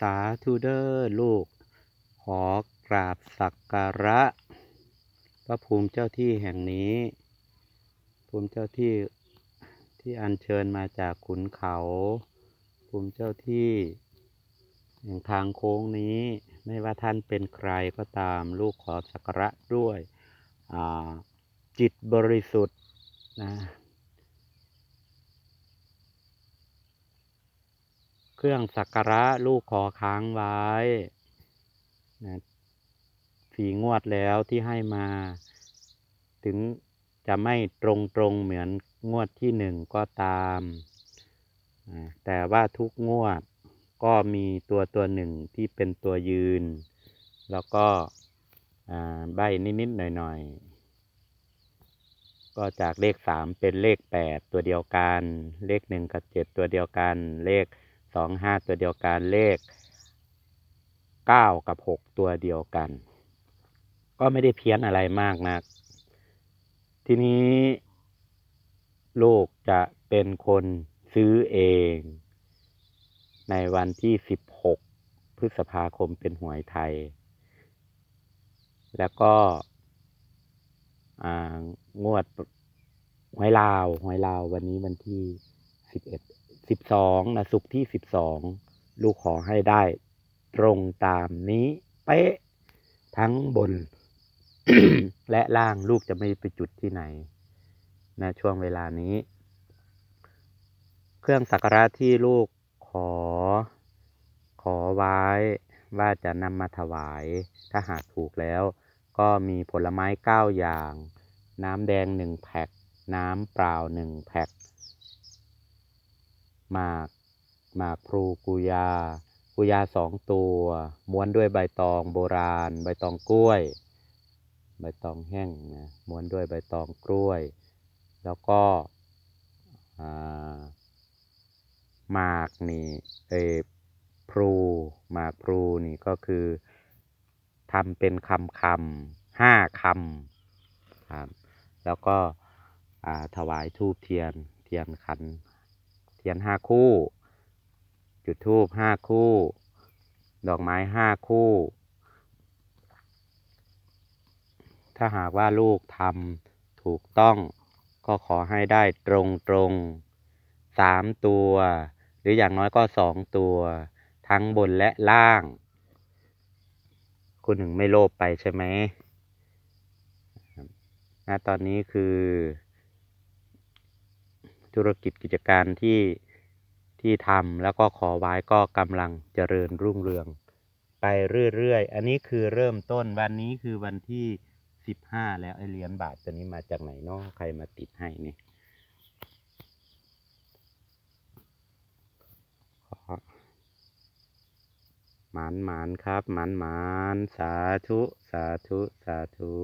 สาธุเดอร์ลูก ขอกราบสักการะ พระภูมิเจ้าที่แห่งนี้ ภูมิเจ้าที่ที่อัญเชิญมาจากขุนเขา ภูมิเจ้าที่แห่งทางโค้งนี้ ไม่ว่าท่านเป็นใครก็ตามลูกขอสักการะด้วยจิตบริสุทธิ์นะ เครื่องสักการะลูกขอค้างไว้นะสี่งวดแล้วที่ให้มา ถึงจะไม่ตรงตรงเหมือนงวดที่หนึ่งก็ตาม แต่ว่าทุกงวดก็มีตัวตัวหนึ่งที่เป็นตัวยืน แล้วก็ใบนิดๆหน่อยๆ ก็จากเลขสามเป็นเลขแปดตัวเดียวกัน เลขหนึ่งกับเจ็ดตัวเดียวกัน เลข สองห้าตัวเดียวกันเลขเก้ากับหกตัวเดียวกัน ก็ไม่ได้เพี้ยนอะไรมากนัก ทีนี้ ลูกจะเป็นคนซื้อเอง ในวันที่สิบหกพฤษภาคมเป็นหวยไทย แล้วก็งวดหวยลาวหวยลาววันนี้วันที่สิบเอ็ด สิบสองนะสุกที่สิบสองลูกขอให้ได้ ตรงตามนี้เป๊ะทั้งบน และล่างลูกจะไม่ไปจุดที่ไหนนะช่วงเวลานี้ เครื่องสักการะที่ลูกขอ ขอไว้ว่าจะนำมาถวาย ถ้าหากถูกแล้ว ก็มีผลไม้เก้าอย่าง น้ำแดงหนึ่งแพ็คน้ำเปล่าหนึ่งแพ็ค หมากหมากพลูกุยากุยาสองตัว ม้วนด้วยใบตองโบราณ ใบตองกล้วย ใบตองแห้งนะม้วนด้วยใบตองกล้วย แล้วก็หมากนี่เออพลูหมากพลูนี่ก็คือทำเป็นคำคำห้าคำครับแล้วก็ถวายทูบเทียนเทียนขัน ทียนห้าคู่ จุดทูบห้าคู่ ดอกไม้ห้าคู่ ถ้าหากว่าลูกทำถูกต้องก็ขอให้ได้ตรงตรงสามตัว หรืออย่างน้อยก็สองตัว ทั้งบนและล่าง คุณหนึ่งไม่โลภไปใช่ไหมณตอนนี้คือ ธุรกิจกิจการที่ที่ทำแล้วก็ขอไว้ก็กำลังเจริญรุ่งเรือง ไปเรื่อยๆ อันนี้คือเริ่มต้นวันนี้คือวันที่สิบห้าแล้วไอเหรียญบาทตัวนี้มาจากไหนเนาะใครมาติดให้นี่ขอหมานหมานครับหมานหมานสาธุ สาธุ สาธุ